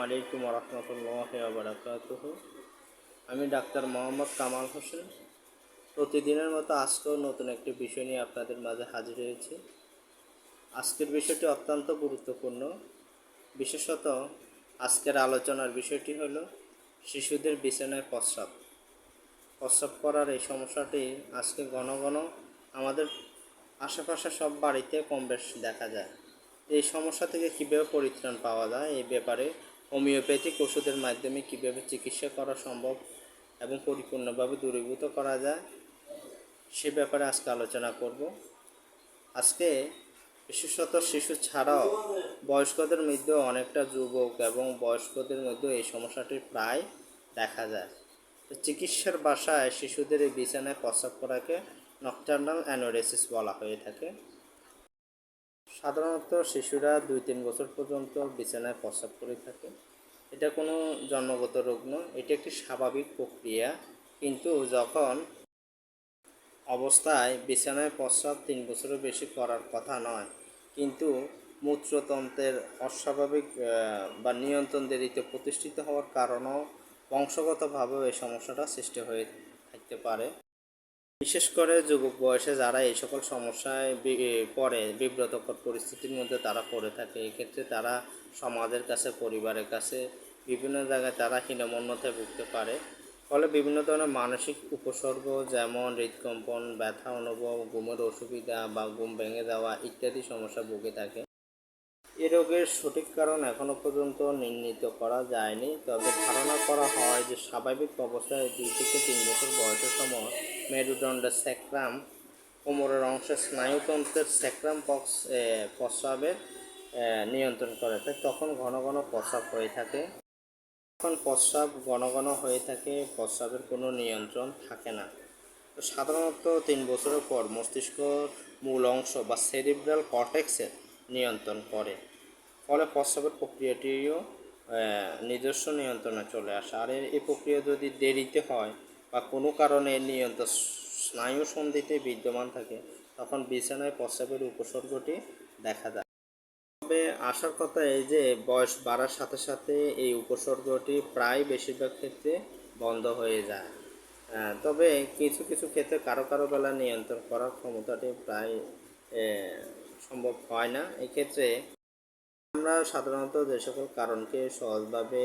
আলাইকুম রহমতুল্লাহ বারাকাতুহ। আমি ডাক্তার মোহাম্মদ কামাল হোসেন। প্রতিদিনের মতো আজকেও নতুন একটি বিষয় নিয়ে আপনাদের মাঝে হাজির হয়েছি। আজকের বিষয়টি অত্যন্ত গুরুত্বপূর্ণ। বিশেষত আজকের আলোচনার বিষয়টি হলো শিশুদের বিছানায় প্রস্রাব। প্রস্রাব করার এই সমস্যাটি আজকে ঘন ঘন আমাদের আশেপাশে সব বাড়িতে কম দেখা যায়। এই সমস্যা থেকে কীভাবে পরিত্রাণ পাওয়া যায় এই ব্যাপারে হোমিওপ্যাথিক ওষুধের মাধ্যমে কীভাবে চিকিৎসা করা সম্ভব এবং পরিপূর্ণভাবে দূরীভূত করা যায়, সে ব্যাপারে আজকে আলোচনা করব। আজকে বিশেষত শিশু ছাড়াও বয়স্কদের মধ্যেও অনেকটা যুবক এবং বয়স্কদের মধ্যেও এই সমস্যাটি প্রায় দেখা যায়। চিকিৎসার বাসায় শিশুদের এই বিছানায় প্রস্রাব করাকে নকটার্নাল অ্যানোরেসিস বলা হয়ে থাকে। সাধারণত শিশুরা দুই তিন বছর পর্যন্ত বিছানায় প্রস্রাব করে থাকে। এটা কোনো জন্মগত রোগ নয়, এটি একটি স্বাভাবিক প্রক্রিয়া। কিন্তু যখন অবস্থায় বিছানায় প্রস্রাব তিন বছরের বেশি করার কথা নয়, কিন্তু মূত্রতন্ত্রের অস্বাভাবিক বা নিয়ন্ত্রণ দেরিতে প্রতিষ্ঠিত হওয়ার কারণেও বংশগতভাবেও এই সমস্যাটা সৃষ্টি হয়ে থাকতে পারে। বিশেষ করে যুবক বয়সে যারা এই সকল সমস্যায় পড়ে, বিব্রতকর পরিস্থিতির মধ্যে তারা পড়ে থাকে, এক্ষেত্রে তারা সমাজের কাছে, পরিবারের কাছে বিভিন্ন জায়গায় তারা হীনমন্যতায় ভুগতে পারে। ফলে বিভিন্ন ধরনের মানসিক উপসর্গ যেমন হৃদকম্পন, ব্যথা অনুভব, ঘুমের অসুবিধা বা ঘুম ভেঙে যাওয়া ইত্যাদি সমস্যা ভুগে থাকে। এ রোগের সঠিক কারণ এখনও পর্যন্ত নির্ণীত করা যায়নি। তবে ধারণা করা হয় যে স্বাভাবিক অবস্থায় দুই থেকে তিন বছর বয়সের সময় মেরুদণ্ডের স্যাক্রাম, কোমরের অংশে স্নায়ুতন্ত্রের স্যাক্রাম পক্স প্রস্রাবের নিয়ন্ত্রণ করে থাকে। তখন ঘন ঘন প্রস্রাব হয়ে থাকে। তখন প্রস্রাব ঘন ঘন হয়ে থাকে, প্রস্রাবের কোনো নিয়ন্ত্রণ থাকে না। সাধারণত তিন বছরের পর মস্তিষ্ক মূল অংশ বা সেরিব্রাল কর্টেক্সের নিয়ন্ত্রণ করে। ফলে প্রস্রাবের প্রক্রিয়াটিও নিজস্ব নিয়ন্ত্রণে চলে আসে। আর এই প্রক্রিয়া যদি দেরিতে হয় বা কোনো কারণে নিয়ন্ত্রণ, স্নায়ু সন্ধিতে বিদ্যমান থাকে, তখন বিছানায় প্রস্রাবের উপসর্গটি দেখা যায়। তবে আসার কথা এই যে, বয়স বাড়ার সাথে সাথে এই উপসর্গটি প্রায় বেশিরভাগ ক্ষেত্রে বন্ধ হয়ে যায়। তবে কিছু কিছু ক্ষেত্রে কারও কারও বেলা নিয়ন্ত্রণ করার ক্ষমতাটি প্রায় সম্ভব হয় না। এক্ষেত্রে আমরা সাধারণত যে সকল কারণকে সহজভাবে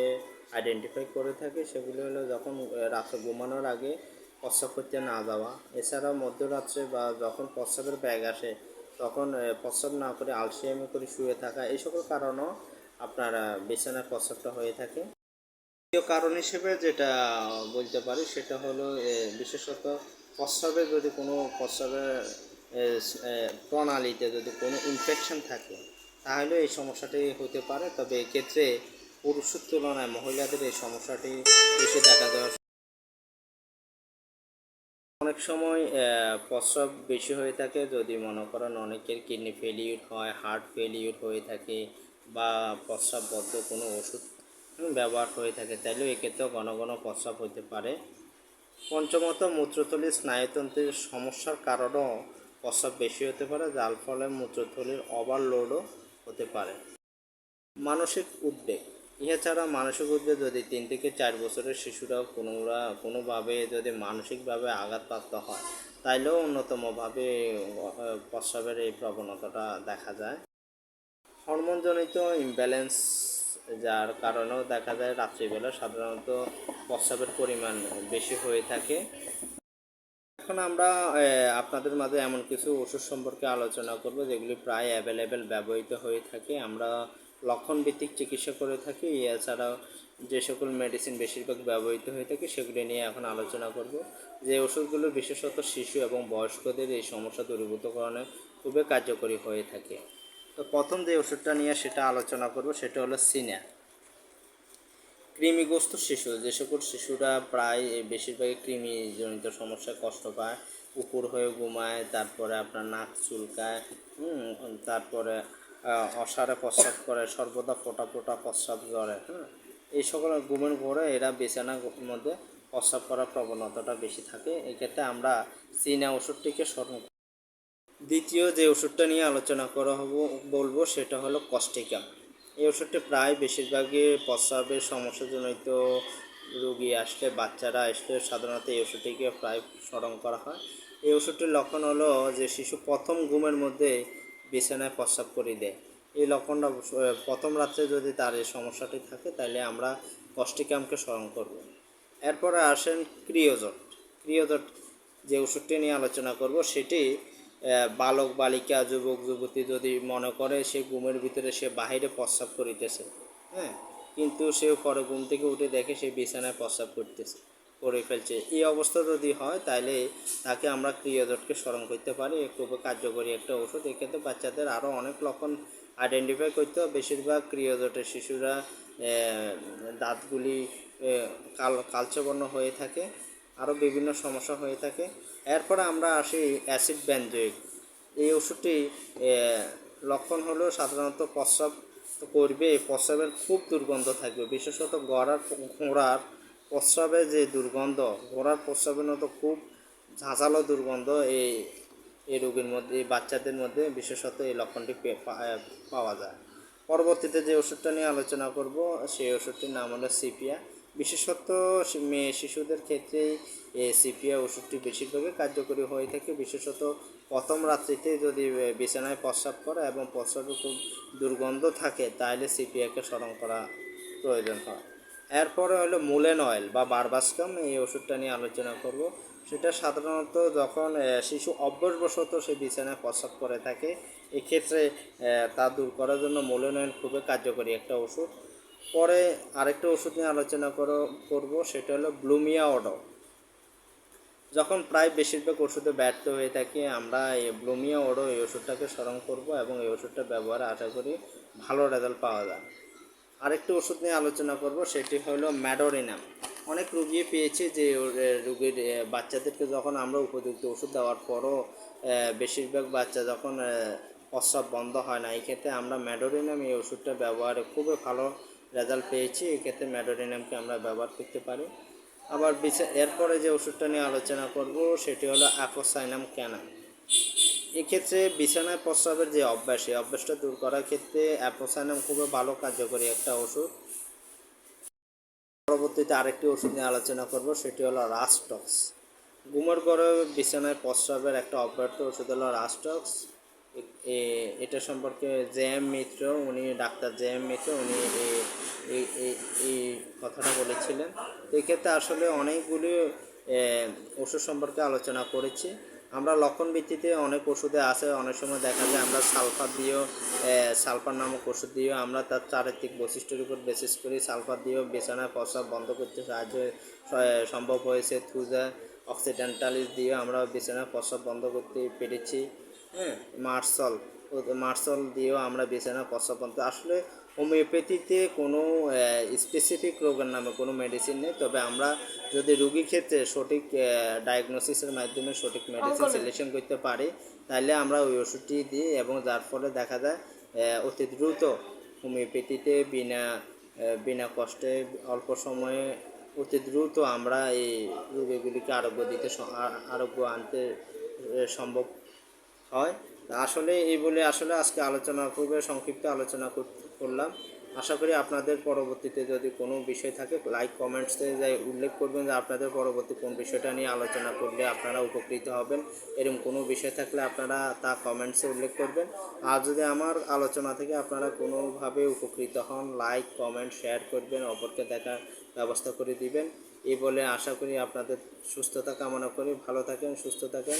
আইডেন্টিফাই করে থাকি, সেগুলি হলো যখন রাত্রে ঘুমানোর আগে প্রস্রাব করতে না যাওয়া। এছাড়াও মধ্যরাত্রে বা যখন প্রস্রাবের ব্যাগ আসে, তখন প্রস্রাব না করে আলসিয়ামি করে শুয়ে থাকা, এই সকল কারণও আপনার বিছানার প্রস্রাবটা হয়ে থাকে। দ্বিতীয় কারণ হিসেবে যেটা বলতে পারি, সেটা হলো বিশেষত প্রস্রাবে যদি কোনো প্রস্রাবের প্রণালীতে যদি কোনো ইনফেকশন থাকে, তাহলে এই সমস্যাটি হতে পারে। তবে এক্ষেত্রে পুরুষের তুলনায় মহিলাদের এই সমস্যাটি বেশি দেখা দেওয়ার অনেক সময় প্রস্রাব বেশি হয়ে থাকে যদি মনে করেন অনেকের কিডনি ফেলিউর হয় হার্ট ফেলিউর হয়ে থাকে বা প্রস্রাববদ্ধ কোনো ওষুধ ব্যবহার হয়ে থাকে, তাইলেও এক্ষেত্রেও ঘন ঘন প্রস্রাব হতে পারে। পঞ্চমত মূত্রথলির স্নায়ুতন্ত্রের সমস্যার কারণেও প্রস্রাব বেশি হতে পারে, যার ফলে মূত্রথলির ওভারলোডও হতে পারে। মানসিক উদ্বেগ। ইহা ছাড়া মানসিক উদ্বেগ যদি তিন থেকে চার বছরের শিশুরাও কোনোরা, কোনোভাবে যদি মানসিকভাবে আঘাতপ্রাপ্ত হয়, তাইলেও অন্যতমভাবে প্রস্রাবের এই প্রবণতাটা দেখা যায়। হরমোনজনিত ইমব্যালেন্স যার কারণেও দেখা যায় রাত্রিবেলা সাধারণত প্রস্রাবের পরিমাণ বেশি হয়ে থাকে। এখন আমরা আপনাদের মাঝে এমন কিছু ওষুধ সম্পর্কে আলোচনা করব যেগুলি প্রায় অ্যাভেলেবেল ব্যবহৃত হয়ে থাকে। আমরা লক্ষণভিত্তিক চিকিৎসা করে থাকি, এছাড়াও যে সকল মেডিসিন বেশিরভাগ ব্যবহৃত হয়ে থাকে সেগুলি নিয়ে এখন আলোচনা করব। যে ওষুধগুলো বিশেষত শিশু এবং বয়স্কদের এই সমস্যা দূরীভূতকরণে খুবই কার্যকরী হয়ে থাকে। তো প্রথম যে ওষুধটা নিয়ে সেটা আলোচনা করব সেটা হলো সিনা কৃমিগ্রস্ত শিশু, যে সকল শিশুরা প্রায় বেশিরভাগই কৃমিজনিত সমস্যায় কষ্ট পায়। উপর হয়ে ঘুমায়, তারপরে আপনার নাক চুলকায় তারপরে অসারে প্রস্রাব করে, সর্বদা ফোটা ফোটা প্রস্রাব জ্বরে হ্যাঁ এই সকল ঘুমের ঘরে এরা বিছানার মধ্যে প্রস্রাব করার প্রবণতাটা বেশি থাকে। এক্ষেত্রে আমরা চীনা ওষুধটিকে স্মরণ। দ্বিতীয় যে ওষুধটা নিয়ে আলোচনা করা হব, বলব, সেটা হলো কস্টিকা এই ওষুধটি প্রায় বেশিরভাগই প্রস্রাবের সমস্যাজনিত রোগী আসলে, বাচ্চারা আসলে সাধারণত এই ওষুধটিকে প্রায় স্মরণ করা হয়। এই ওষুধটির লক্ষণ হলো যে শিশু প্রথম ঘুমের মধ্যে বিছানায় প্রস্রাব করে দেয়। এই লক্ষণটা প্রথম রাত্রে যদি তার এই সমস্যাটি থাকে, তাহলে আমরা কষ্টিকামকে স্মরণ করব। এরপরে আসেন ক্রিয়োজট ক্রিয়োজট যে ওষুধটি নিয়ে আলোচনা করব, সেটি বালক, বালিকা, যুবক, যুবতী যদি মনে করে সে ঘুমের ভিতরে সে বাহিরে প্রস্রাব করিতেছে হ্যাঁ? কিন্তু সে পরে ঘুম থেকে উঠে দেখে সে বিছানায় প্রস্রাব করতেছে, করে ফেলছে। এই অবস্থা যদি হয় তাহলে তাকে আমরা ক্রিয়াজটকে স্মরণ করতে পারি। এ খুবই কার্যকরী একটা ওষুধ। এক্ষেত্রে বাচ্চাদের আরও অনেক লক্ষণ আইডেন্টিফাই করতে হবে। বেশিরভাগ ক্রিয়াজটের শিশুরা দাঁতগুলি কাল কালচেবর্ণ হয়ে থাকে। আরও বিভিন্ন সমস্যা হয়ে থাকে। এরপরে আমরা আসি অ্যাসিড ব্যানজয়েড এই ওষুধটি লক্ষণ হলো সাধারণত প্রস্রাব করবে। প্রস্রাবের খুব দুর্গন্ধ থাকবে। বিশেষত গড়ার ঘোড়ার প্রস্রাবের যে দুর্গন্ধ, ঘোড়ার প্রস্রাবের মতো খুব ঝাঁঝালো দুর্গন্ধ এই এই রোগীর মধ্যে, এই বাচ্চাদের মধ্যে, বিশেষত এই লক্ষণটি পাওয়া যায়। পরবর্তীতে যে ওষুধটা নিয়ে আলোচনা করব, সেই ওষুধটির নাম হলো সিপিয়া। বিশেষত মেয়ে শিশুদের ক্ষেত্রে সিপিয়া ওষুধটি বেশিরভাগই কার্যকরী হয়ে থাকে। বিশেষত প্রথম রাত্রিতে যদি বিছানায় প্রস্রাব করে এবং প্রস্রাবে খুব দুর্গন্ধ থাকে, তাহলে সিপিয়াকে স্মরণ করা প্রয়োজন হয়। এরপরে হলো মুলেন অয়েল বা বারবাসকাম, এই ওষুধটা নিয়ে আলোচনা করব। সেটা সাধারণত যখন শিশু অভ্যাসবশত সে বিছানায় প্রস্রাব করে থাকে, এক্ষেত্রে তা দূর করার জন্য মুলেন অয়েল খুবই কার্যকরী একটা ওষুধ। পরে আরেকটা ওষুধ নিয়ে আলোচনা করো, করব, সেটা হলো ব্লুমিয়া অডো যখন প্রায় বেশিরভাগ ওষুধে ব্যর্থ হয়ে থাকে, আমরা এই ব্লুমিয়া ওডো এই ওষুধটাকে স্মরণ করব এবং এই ওষুধটা ব্যবহারে আশা করি ভালো রেজাল্ট পাওয়া যায় আরেকটি ওষুধ নিয়ে আলোচনা করব, সেটি হলো ম্যাডোরিনাম অনেক রুগী পেয়েছি যে রুগীর বাচ্চাদেরকে যখন আমরা উপযুক্ত ওষুধ দেওয়ার পরও বেশিরভাগ বাচ্চা যখন প্রস্রাব বন্ধ হয় না, এই ক্ষেত্রে আমরা ম্যাডোরিনাম এই ওষুধটা ব্যবহারে খুবই ভালো রেজাল্ট পেয়েছি এই ক্ষেত্রে ম্যাডোরিনামকে আমরা ব্যবহার করতে পারি। আবার এরপরে যে ওষুধটা নিয়ে আলোচনা করব, সেটি হলো অ্যাপোসাইনাম ক্যানা। এক্ষেত্রে বিছানায় প্রস্রাবের যে অভ্যাস, এই অভ্যাসটা দূর করার ক্ষেত্রে অ্যাপোসাইনাম খুবই ভালো কার্যকরী একটা ওষুধ। পরবর্তীতে আরেকটি ওষুধ নিয়ে আলোচনা করব, সেটি হলো রাস্টক্স। ঘুমের ঘরে বিছানায় প্রস্রাবের একটা অব্যর্থ ওষুধ হলো রাস্টক্স। এটা সম্পর্কে জে এম মিত্র, উনি ডাক্তার জে এম মিত্র, উনি এই এই কথাটা বলেছিলেন। এক্ষেত্রে আসলে অনেকগুলি ওষুধ সম্পর্কে আলোচনা করেছি। আমরা লক্ষণ ভিত্তিতে অনেক ওষুধে আছে, অনেক সময় দেখা যায় আমরা সালফার দিয়েও সালফার নামক ওষুধ দিয়েও আমরা তার চারিত্রিক বৈশিষ্ট্যের উপর বেসিস করি। সালফার দিয়েও বিছানায় প্রস্রাব বন্ধ করতে সাহায্য সম্ভব হয়েছে। থ্রুজা অক্সিডেন্টালিস দিয়ে আমরা বিছানায় প্রস্রাব বন্ধ করতে পেরেছি। হ্যাঁ। মার্সল ও মার্সল দিয়েও আমরা বিছানা প্রস্রাব বন্ধ আসলে হোমিওপ্যাথিতে কোনো স্পেসিফিক রোগের নামে কোনো মেডিসিন নেই তবে আমরা যদি রোগীর ক্ষেত্রে সঠিক ডায়াগনোসিসের মাধ্যমে সঠিক মেডিসিন সিলেকশন করতে পারি তাহলে আমরা ওই ওষুধটি দিই এবং যার ফলে দেখা যায় অতি দ্রুত হোমিওপ্যাথিতে বিনা বিনা কষ্টে অল্প সময়ে অতি দ্রুত আমরা এই রোগীগুলিকে আরোগ্য দিতে আরোগ্য আনতে সম্ভব হয়। আসলে এই বলে আসলে আজকে আলোচনা পূর্বে সংক্ষিপ্ত আলোচনা করলাম। আশা করি আপনাদের পরবর্তীতে যদি কোনো বিষয় থাকে লাইক কমেন্টসে যাই উল্লেখ করবেন যে আপনাদের পরবর্তী কোন বিষয়টা নিয়ে আলোচনা করলে আপনারা উপকৃত হবেন। এরকম কোনো বিষয় থাকলে আপনারা তা কমেন্টসে উল্লেখ করবেন। আর যদি আমার আলোচনা থেকে আপনারা কোনোভাবে উপকৃত হন লাইক কমেন্ট শেয়ার করবেন, অপরকে দেখার ব্যবস্থা করে দিবেন। এই বলে আশা করি আপনাদের সুস্থতা কামনা করি। ভালো থাকেন, সুস্থ থাকেন।